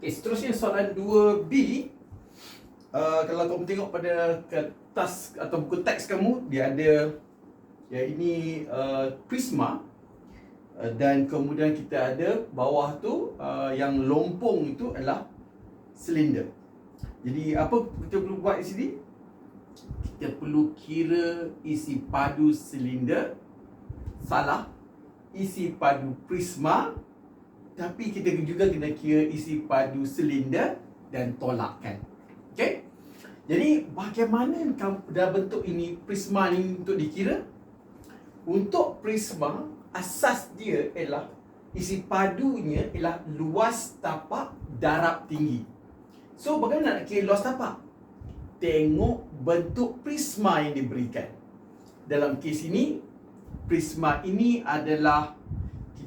Okay, seterusnya soalan 2B uh, Kalau kamu tengok pada kertas atau buku teks kamu Dia ada yang ini uh, prisma uh, Dan kemudian kita ada bawah tu uh, Yang lompong itu adalah silinder Jadi apa kita perlu buat di sini? Kita perlu kira isi padu silinder Salah Isi padu prisma tapi kita juga kena kira isi padu silinder dan tolakkan. Okey? Jadi bagaimana dalam bentuk ini prisma ni untuk dikira? Untuk prisma asas dia ialah isi padunya ialah luas tapak darab tinggi. So bagaimana nak kira luas tapak? Tengok bentuk prisma yang diberikan. Dalam kes ini prisma ini adalah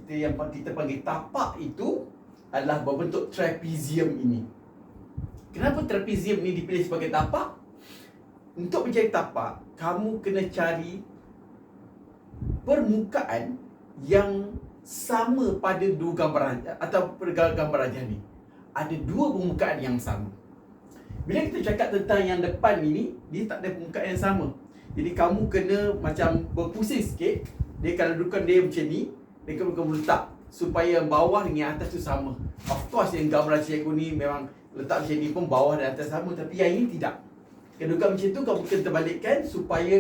kita yang kita panggil tapak itu adalah berbentuk trapezium ini. Kenapa trapezium ini dipilih sebagai tapak? Untuk menjadi tapak, kamu kena cari permukaan yang sama pada dua gambar atau gambar ajar ni. Ada dua permukaan yang sama. Bila kita cakap tentang yang depan ini, dia tak ada permukaan yang sama. Jadi kamu kena macam berpusing sikit. Dia kalau dudukan dia macam ni, dia kena letak supaya bawah dengan atas tu sama. Of course yang gambar cikgu ni memang letak macam ni pun bawah dan atas sama tapi yang ini tidak. Kedudukan macam tu kamu kena terbalikkan supaya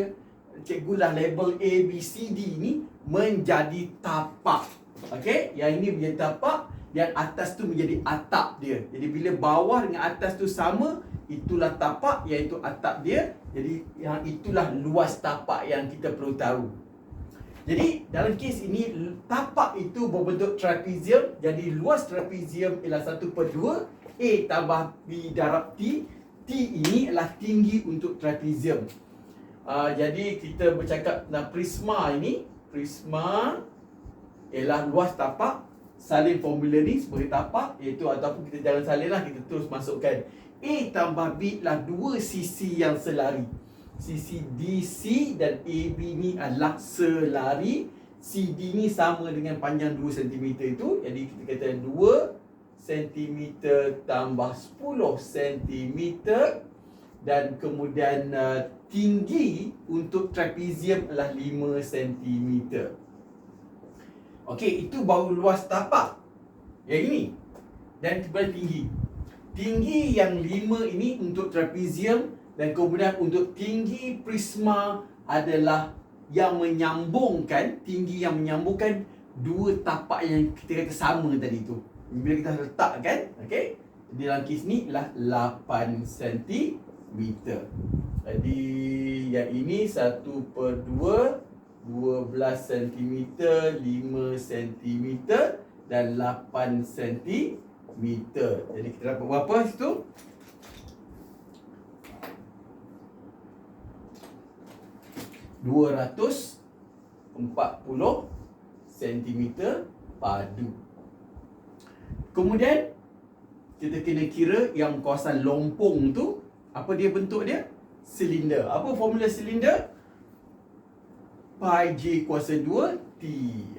cikgu lah label A, B, C, D ni menjadi tapak. Okey, yang ini menjadi tapak yang atas tu menjadi atap dia. Jadi bila bawah dengan atas tu sama, itulah tapak iaitu atap dia. Jadi yang itulah luas tapak yang kita perlu tahu. Jadi dalam kes ini tapak itu berbentuk trapezium. Jadi luas trapezium ialah 1 per 2 A tambah B darab T. T ini adalah tinggi untuk trapezium. Uh, Jadi kita bercakap tentang prisma ini. Prisma ialah luas tapak. Salin formula ni sebagai tapak Iaitu ataupun kita jangan salin lah Kita terus masukkan. A tambah B ialah dua sisi yang selari sisi DC dan AB ni adalah selari CD ni sama dengan panjang 2 cm itu jadi kita kata 2 cm tambah 10 cm dan kemudian uh, tinggi untuk trapezium adalah 5 cm Okey, itu baru luas tapak. Yang ini. Dan kemudian tinggi. Tinggi yang 5 ini untuk trapezium dan kemudian untuk tinggi prisma adalah yang menyambungkan tinggi yang menyambungkan dua tapak yang kita kata sama tadi tu. Bila kita letakkan, okey. Di dalam kes ni ialah 8 cm. Jadi yang ini 1 per 2 12 cm 5 cm dan 8 cm. Jadi kita dapat berapa situ? 240 cm padu. Kemudian kita kena kira yang kawasan lompong tu apa dia bentuk dia? Silinder. Apa formula silinder? Pi J kuasa 2 T.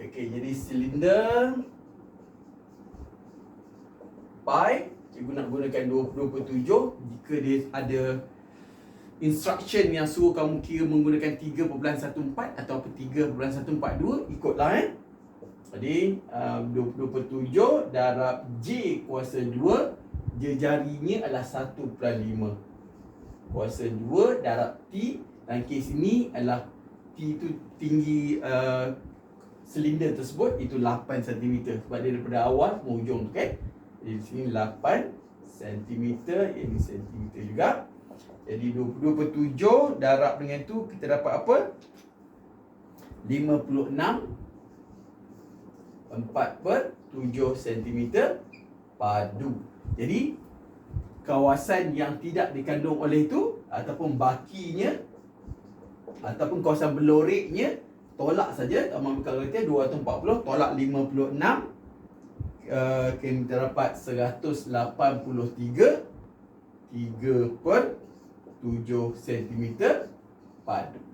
Okey, jadi silinder pi cikgu nak gunakan 20 per 7 jika dia ada instruction yang suruh kamu kira menggunakan 3.14 atau 3.142 ikutlah eh. Jadi uh, 20 per 7 darab J kuasa 2 jejarinya adalah 1 per 5 Kuasa 2 darab T dan kes ini adalah T itu tinggi uh, silinder tersebut itu 8 cm sebab dia daripada awal ke hujung tu kan. Jadi sini 8 cm ini cm juga. Jadi 22 per 7 darab dengan tu kita dapat apa? 56 4 per 7 cm padu. Jadi kawasan yang tidak dikandung oleh itu ataupun bakinya ataupun kawasan beloriknya tolak saja tambah kalau kita 240 tolak 56 uh, kita dapat 183 3 per 7 cm padu.